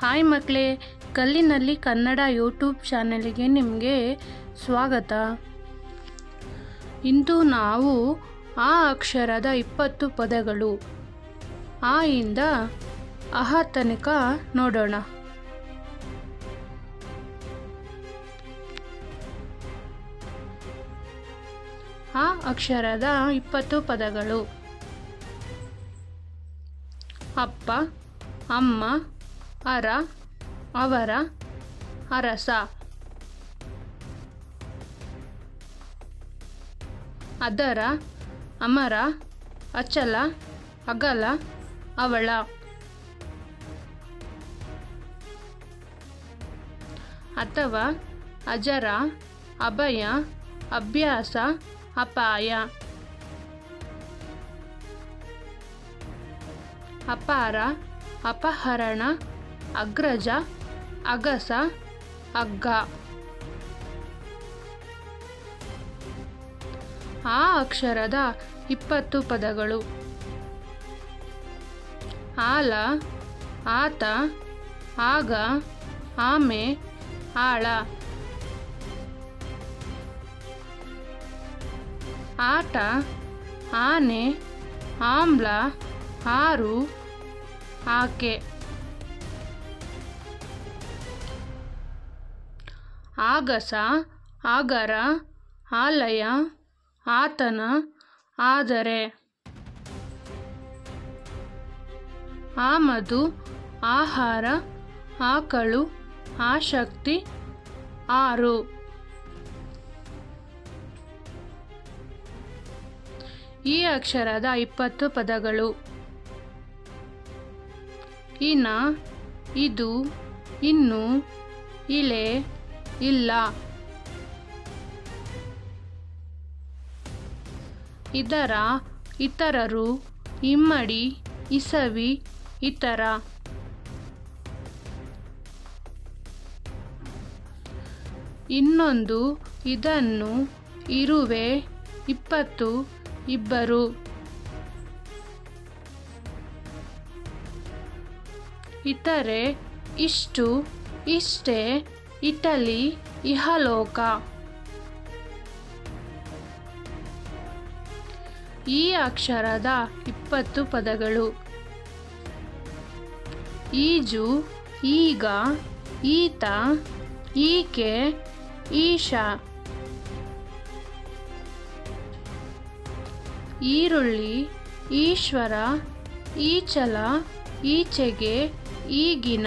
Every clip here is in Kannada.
ಹಾಯ್ ಮಕ್ಕಳೇ, ಕಲ್ಲಿನಲ್ಲಿ ಕನ್ನಡ ಯೂಟ್ಯೂಬ್ ಚಾನೆಲ್ಗೆ ನಿಮಗೆ ಸ್ವಾಗತ. ಇಂದು ನಾವು ಆ ಅಕ್ಷರದ ಇಪ್ಪತ್ತು ಪದಗಳು. ಆ ಇಂದ ಅಹ ತನಕ ನೋಡೋಣ. ಆ ಅಕ್ಷರದ ಇಪ್ಪತ್ತು ಪದಗಳು. ಅಪ್ಪ, ಅಮ್ಮ ಅರ, ಅವರ, ಅರಸ. ಅದರ, ಅಮರ, ಅಚಲ, ಅಗಲ, ಅವಳ. ಅಥವಾ ಅಜರ, ಅಭಯ, ಅಭ್ಯಾಸ, ಅಪಾಯ. ಅಪಾರ, ಅಪಹರಣ ಅಗ್ರಜ, ಅಗಸ, ಅಗ್ಗ. ಆ ಅಕ್ಷರದ ಇಪ್ಪತ್ತು ಪದಗಳು. ಆಲ, ಆತ, ಆಗ, ಆಮೆ, ಆಳ. ಆಟ, ಆನೆ, ಆಮ್ಲ, ಆರು, ಆಕೆ. ಆಗಸ, ಆಗರ, ಆಲಯ, ಆತನ, ಆದರೆ. ಆಮದು, ಆಹಾರ, ಆಕಳು, ಆಶಕ್ತಿ, ಆರು. ಈ ಅಕ್ಷರದ ಇಪ್ಪತ್ತು ಪದಗಳು. ಇನ, ಇದು, ಇನ್ನು ಇಲೆ ಇಲ್ಲ. ಇದರ ಇತರರು ಇಮ್ಮಡಿ ಇಸವಿ ಇತರ. ಇನ್ನೊಂದು ಇದನ್ನು ಇರುವೆ ಇಪ್ಪತ್ತು ಇಬ್ಬರು. ಇತರೆ ಇಷ್ಟು ಇಷ್ಟೇ. ಇಟಲಿ ಇಹಲೋಕ. ಈ ಅಕ್ಷರದ ಇಪ್ಪತ್ತು ಪದಗಳು. ಈಜು, ಈಗ, ಈತ, ಈಕೆ, ಈಶಾ. ಈರುಳ್ಳಿ, ಈಶ್ವರ, ಈಚಲ, ಈಚೆಗೆ, ಈಗಿನ.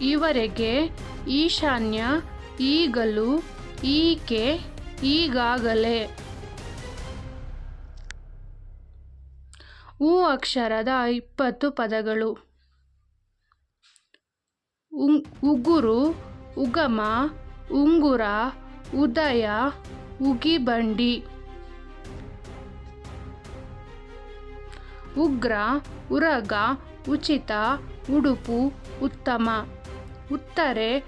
ಇವರೆಗೆ ಈಶಾನ್ಯ, ಈಗಲೂ, ಈಕೆ, ಈಗಾಗಲೇ. ಉ ಅಕ್ಷರದ ಇಪ್ಪತ್ತು ಪದಗಳು. ಉಗುರು, ಉಗಮ, ಉಂಗುರ, ಉದಯ, ಉಗಿಬಂಡಿ. ಉಗ್ರ, ಉರಗ, ಉಚಿತ, ಉಡುಪು, ಉತ್ತಮ. ಉತ್ತರೆ,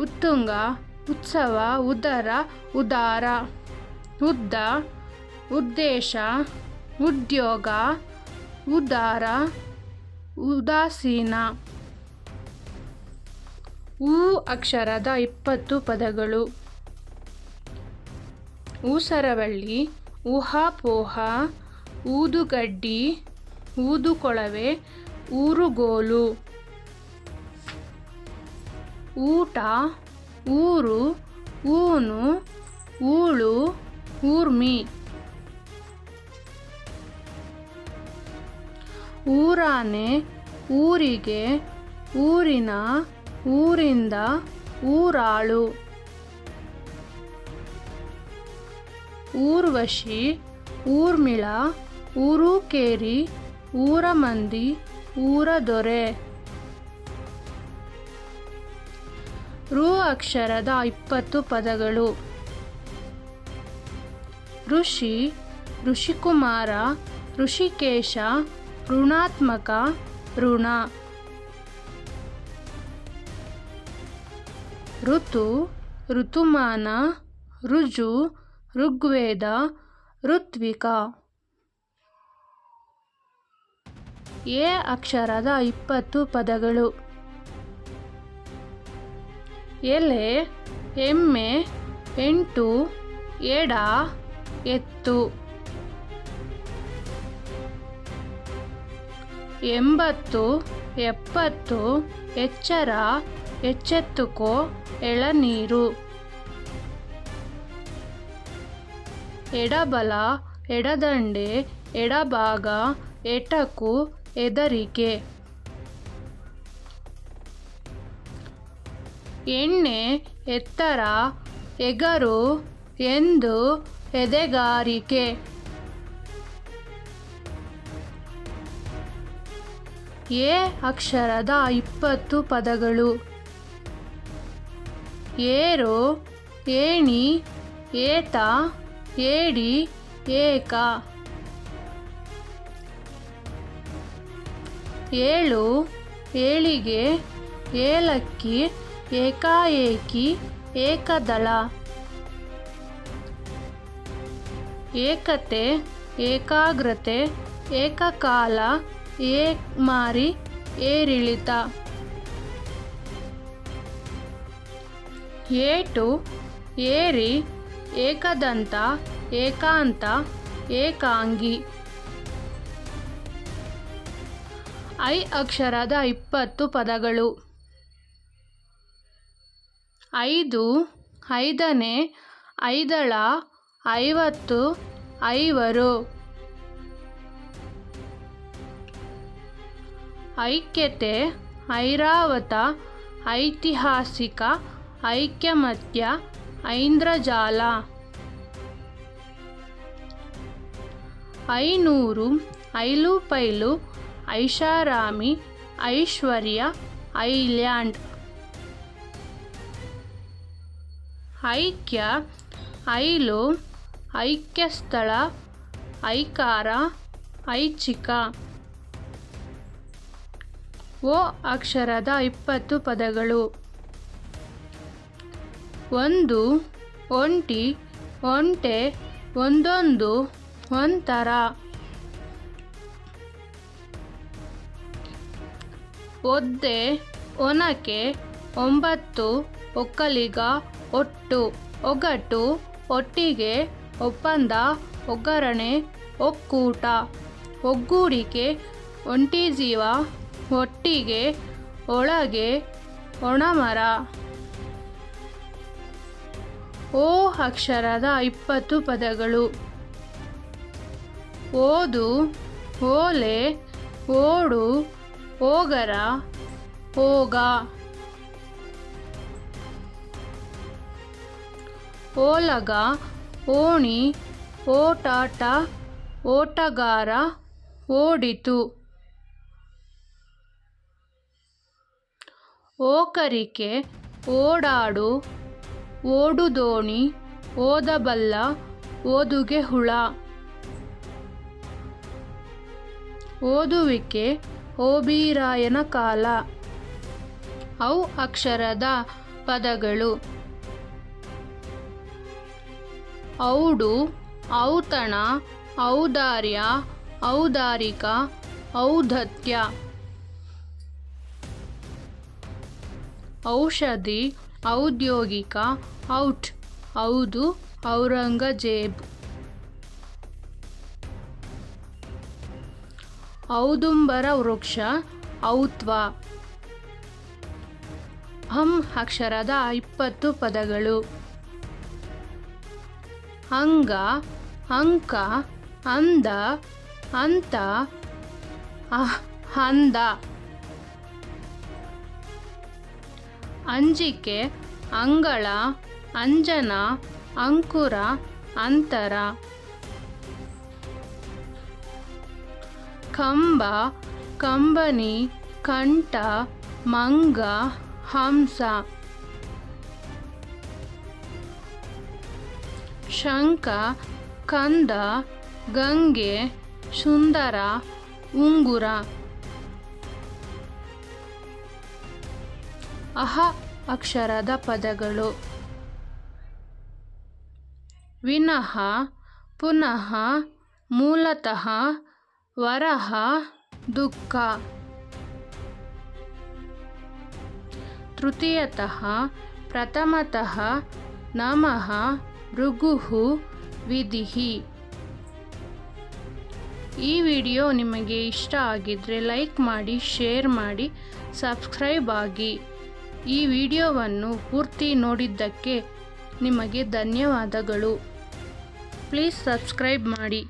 ಉತ್ತುಂಗ, ಉತ್ಸವ, ಉದರ, ಉದಾರ, ಉದ್ದ, ಉದ್ದೇಶ, ಉದ್ಯೋಗ, ಉದಾರ, ಉದಾಸೀನ. ಊ ಅಕ್ಷರದ ಇಪ್ಪತ್ತು ಪದಗಳು. ಊಸರವಳ್ಳಿ, ಊಹಾಪೋಹ, ಊದುಗಡ್ಡಿ, ಊದುಕೊಳವೆ, ಊರುಗೋಲು. ಊಟ, ಊರು, ಊನು, ಊಳು, ಊರ್ಮಿ. ಊರಾನೆ, ಊರಿಗೆ, ಊರಿನ, ಊರಿಂದ, ಊರಾಳು. ಊರ್ವಶಿ, ಊರ್ಮಿಳ, ಊರೂಕೇರಿ ಊರ ಮಂದಿ ಊರ ದೊರೆ ರು ಅಕ್ಷರದ ಇಪ್ಪತ್ತು ಪದಗಳು. ಋಷಿ, ಋಷಿಕುಮಾರ, ಋಷಿಕೇಶ, ಋಣಾತ್ಮಕ, ಋಣ. ಋತು, ಋತುಮಾನ ರುಜು ಋಗ್ವೇದ, ಋತ್ವಿಕ. ಎ ಅಕ್ಷರದ ಇಪ್ಪತ್ತು ಪದಗಳು. ಎಲೆ, ಎಮ್ಮೆ, ಎಂಟು, ಎಡ, ಎತ್ತು. ಎಂಬತ್ತು, ಎಪ್ಪತ್ತು, ಎಚ್ಚರ, ಎಚ್ಚೆತ್ತುಕೋ, ಎಳನೀರು. ಎಡಬಲ, ಎಡದಂಡೆ, ಎಡಭಾಗ, ಎಟಕು, ಎದರಿಕೆ. ಎಣ್ಣೆ ಎತ್ತರ ಎಗರು ಎಂದು ಎದೆಗಾರಿಕೆ. ಎ ಅಕ್ಷರದ ಇಪ್ಪತ್ತು ಪದಗಳು. ಏರು ಏಣಿ ಏತ ಏಡಿ ಏಕ. ಏಳು ಏಳಿಗೆ ಏಲಕ್ಕಿ ಏಕಾಏಕಿ, ಏಕದಳ. ಏಕತೆ, ಏಕಾಗ್ರತೆ, ಏಕಕಾಲ, ಏಕ್ಮಾರಿ, ಏರಿಳಿತ. ಏಟು, ಏರಿ, ಏಕದಂತ, ಏಕಾಂತ, ಏಕಾಂಗಿ. ಐ ಅಕ್ಷರದ ಇಪ್ಪತ್ತು ಪದಗಳು. ಐದು, ಐದನೇ, ಐದಳ, ಐವತ್ತು, ಐವರು. ಐಕ್ಯತೆ, ಐರಾವತ, ಐತಿಹಾಸಿಕ, ಐಕ್ಯಮತ್ಯ, ಐಂದ್ರಜಾಲ. ಐನೂರು, ಐಲುಪೈಲು, ಐಷಾರಾಮಿ, ಐಶ್ವರ್ಯ, ಐಲ್ಯಾಂಡ್. ಐಕ್ಯ, ಐಲು, ಐಕ್ಯಸ್ಥಳ, ಐಕಾರ, ಐಚ್ಛಿಕ. ಓ ಅಕ್ಷರದ ಇಪ್ಪತ್ತು ಪದಗಳು. ಒಂದು, ಒಂಟಿ, ಒಂಟೆ, ಒಂದೊಂದು, ಒಂಥರ. ಒದ್ದೆ, ಒನಕೆ, ಒಂಬತ್ತು, ಒಕ್ಕಲಿಗ ಒಟ್ಟು, ಒಗಟು, ಒಟ್ಟಿಗೆ, ಒಪ್ಪಂದ, ಒಗ್ಗರಣೆ, ಒಕ್ಕೂಟ, ಒಗ್ಗೂಡಿಕೆ, ಒಂಟಿಜೀವ, ಒಟ್ಟಿಗೆ, ಒಳಗೆ, ಒಣಮರ. ಓ ಅಕ್ಷರದ ಇಪ್ಪತ್ತು ಪದಗಳು. ಓದು, ಓಲೆ, ಓಡು, ಓಗರ, ಓಗ. ಓಲಗ, ಓಣಿ, ಓಟಾಟ, ಓಟಗಾರ ಓಡಿತು. ಓಕರಿಕೆ, ಓಡಾಡು, ಓಡುದೋಣಿ, ಓದಬಲ್ಲ ಓದುಗೆ ಹುಳ ಓದುವಿಕೆ, ಓಬೀರಾಯನ ಕಾಲ. ಔ ಅಕ್ಷರದ ಪದಗಳು. ಔಡು ಔತಣ, ಔದಾರ್ಯ, ಔದಾರಿಕ, ಔಧತ್ಯ. ಔಷಧಿ, ಔದ್ಯೋಗಿಕ, ಔಟ್. ಔದು ಔರಂಗಜೇಬ್. ಔದುಂಬರ ವೃಕ್ಷ, ಔತ್ವ. ಹಂ ಅಕ್ಷರದ ಇಪ್ಪತ್ತು ಪದಗಳು. ಅಂಗ ಅಂಕ ಅಂದ, ಅಂತ ಅಂದ. ಅಂಜಿಕೆ, ಅಂಗಳ, ಅಂಜನ, ಅಂಕುರ, ಅಂತರ. ಕಂಬ, ಕಂಬನಿ, ಕಂಠ, ಮಂಗ, ಹಂಸ. ಶಂಕ ಕಂದ, ಗಂಗೆ, ಸುಂದರ, ಉಂಗುರ. ಅಹ ಅಕ್ಷರದ ಪದಗಳು. ವಿನಃ ಪುನಃ ಮೂಲತಃ, ವರಹ, ದುಃಖ. ತೃತೀಯತಃ, ಪ್ರಥಮತಃ, ನಮಃ. ಭೃಗುಃ ವಿಧಿಹಿ. ಈ ವಿಡಿಯೋ ನಿಮಗೆ ಇಷ್ಟ ಆಗಿದ್ದರೆ ಲೈಕ್ ಮಾಡಿ, ಶೇರ್ ಮಾಡಿ, ಸಬ್ಸ್ಕ್ರೈಬ್ ಆಗಿ. ಈ ವಿಡಿಯೋವನ್ನು ಪೂರ್ತಿ ನೋಡಿದ್ದಕ್ಕೆ ನಿಮಗೆ ಧನ್ಯವಾದಗಳು. ಪ್ಲೀಸ್ ಸಬ್ಸ್ಕ್ರೈಬ್ ಮಾಡಿ.